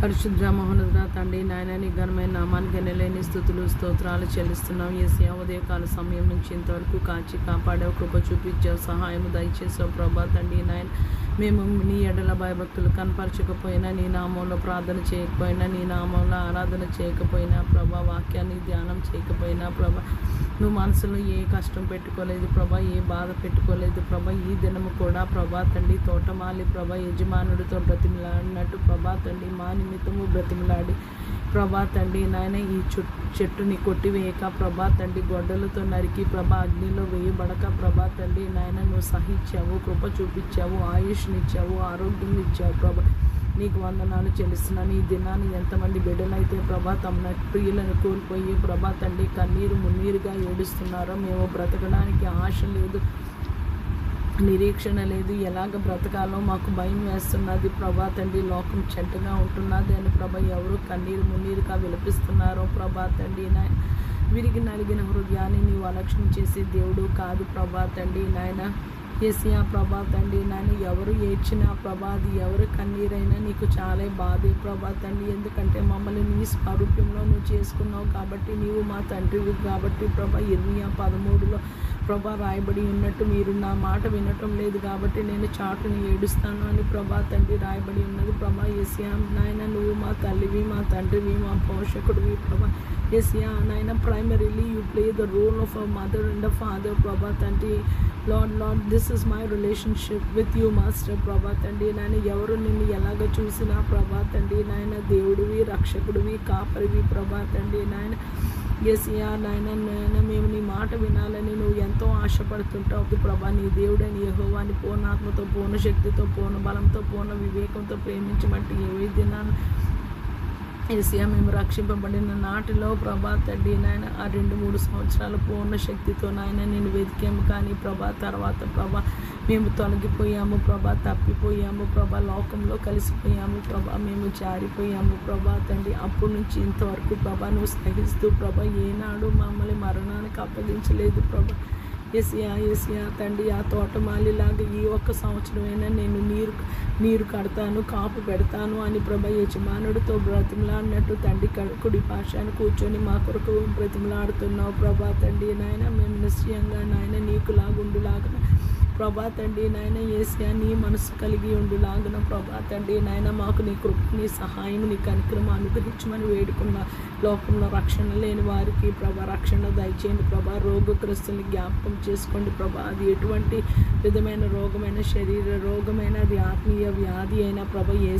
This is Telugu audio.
పరిశుద్ర మహోన్నత తండ్రి నాయన నీ ఘనమైన నామానికి నెలేని స్థుతులు స్తోత్రాలు చెల్లిస్తున్నాం. ఏసీ ఉదయకాల సమయం నుంచి ఇంతవరకు కాచి కాపాడావు కృప చూపించావు సహాయం దయచేసావు ప్రభా తండ్రి నాయన. మేము నీ ఎడల భయభక్తులు కనపరచకపోయినా నీ నామంలో ప్రార్థన చేయకపోయినా నీ నామంలో ఆరాధన చేయకపోయినా ప్రభా వాక్యాన్ని ధ్యానం చేయకపోయినా ప్రభా నువ్వు మనసులో ఏ కష్టం పెట్టుకోలేదు ప్రభా ఏ బాధ పెట్టుకోలేదు ప్రభా ఈ దినము కూడా ప్రభా తండ్రి తోటమాలి ప్రభా యజమానుడితో బ్రతిమలాడినట్టు ప్రభా తండ్రి మాని నిమిత్తము బ్రతిమలాడి ప్రభా తండ్రి నాయన ఈ చెట్టుని కొట్టివేయక ప్రభా తండ్రి గొడ్డలతో నరికి ప్రభా అగ్నిలో వేయబడక ప్రభా తండ్రి నాయన నువ్వు సహించావు కృప చూపించావు ఆయుష్నిచ్చావు ఆరోగ్యం ఇచ్చావు ప్రభా. నీకు వందనాలు చెల్లిస్తున్నాను. ఈ దినాన్ని ఎంతమంది బిడ్డలైతే ప్రభా తమ ప్రియులను కోల్పోయి ప్రభా తండ్రి కన్నీరు మున్నీరుగా ఏడుస్తున్నారో మేము బ్రతకడానికి ఆశ లేదు. నిరీక్షణ లేదు. ఎలాగ బ్రతకాలో మాకు భయం వేస్తున్నది. ప్రభా తండ్రి లోకం చెడ్డగా ఉంటున్నది అని ప్రభా ఎవరు కన్నీరు మున్నీరుగా విలపిస్తున్నారో ప్రభా తండ్రి నాయన. వీరికి నలిగిన హృదయాన్ని నీవు అలక్ష్యం చేసే దేవుడు కాదు ప్రభా తండ్రి నాయన. ఏసియా ప్రభా తండ్రి. నన్ను ఎవరు ఏడ్చినా ప్రభా అది ఎవరు కన్నీరైనా నీకు చాలా బాధే ప్రభా తండ్రి. ఎందుకంటే మమ్మల్ని నీ స్వరూప్యంలో నువ్వు చేసుకున్నావు కాబట్టి నీవు మా తండ్రివి కాబట్టి ప్రభా ఇరవై పదమూడులో ప్రభా రాయబడి ఉన్నట్టు మీరు నా మాట వినటం లేదు కాబట్టి నేను చాటుని ఏడుస్తాను అని ప్రభా తండ్రి రాయబడి ఉన్నది. ప్రభా ఏసియా నాయన నువ్వు మా తల్లివి మా తండ్రివి మా పోషకుడివి ప్రభా. ఏసియా నాయన primarily you play the role of a mother and a father Prabhat అండి lord lord this is my relationship with you master Prabha తండ్రి నాయన ఎవరు నిన్ను ఎలాగ చూసినా ప్రభా తండ్రి నాయన దేవుడివి రక్షకుడివి కాపరివి ప్రభా తండ్రి నాయన ఎస్యా నాయన నాయన మేము నీ మాట వినాలని నువ్వు ఎంతో ఆశపడుతుంటావు. ప్రభా నీ దేవుడని యహోవాని పూర్ణాత్మతో పూర్ణ శక్తితో పూర్ణ బలంతో పూర్ణ వివేకంతో ప్రేమించమంటే ఏ దినాన్ని ఏసియా మేము రక్షింపబడిన నాటిలో ప్రభా తండ్రి నాయన ఆ రెండు మూడు సంవత్సరాల పూర్ణ శక్తితో నాయన నేను వెతికాము కానీ ప్రభా తర్వాత ప్రభా మేము తొలగిపోయాము ప్రభా తప్పిపోయాము ప్రభా లోకంలో కలిసిపోయాము ప్రభా మేము జారిపోయాము ప్రభా తండ్రి అప్పటి నుంచి ఇంతవరకు ప్రభా నువ్వు సహిస్తూ ప్రభా ఏనాడు మమ్మల్ని మరణానికి అప్పగించలేదు ప్రభా. ఎసియా ఎసియా తండ్రి ఆ తోటమాలిలాగా ఈ ఒక్క సంవత్సరమైనా నేను నీరు నీరు కడతాను కాపు పెడతాను అని ప్రభ యజమానుడితో బ్రతిమలాడినట్టు తండ్రి కుడి పాశాన్ని కూర్చొని మా కొరకు బ్రతిమలాడుతున్నావు ప్రభా తండ్రి నాయన. మేము నిశ్చయంగా నాయన నీకు లాగుండులాగా ప్రభా తండ్రి నాయన ఏసియా నీ మనసు కలిగి ఉండు లాగున ప్రభా తండ్రి నాయన మాకు నీ కృప నీ సహాయం నీ కనిక్రమ అనుగ్రహించమని వేడుకున్న. లోకంలో రక్షణ లేని వారికి ప్రభా రక్షణ దయచేయండి ప్రభా. రోగగ్రస్తుల్ని జ్ఞాపకం చేసుకోండి ప్రభా. అది ఎటువంటి విధమైన రోగమైన శరీర రోగమైన అది ఆత్మీయ వ్యాధి అయినా ప్రభా ఏ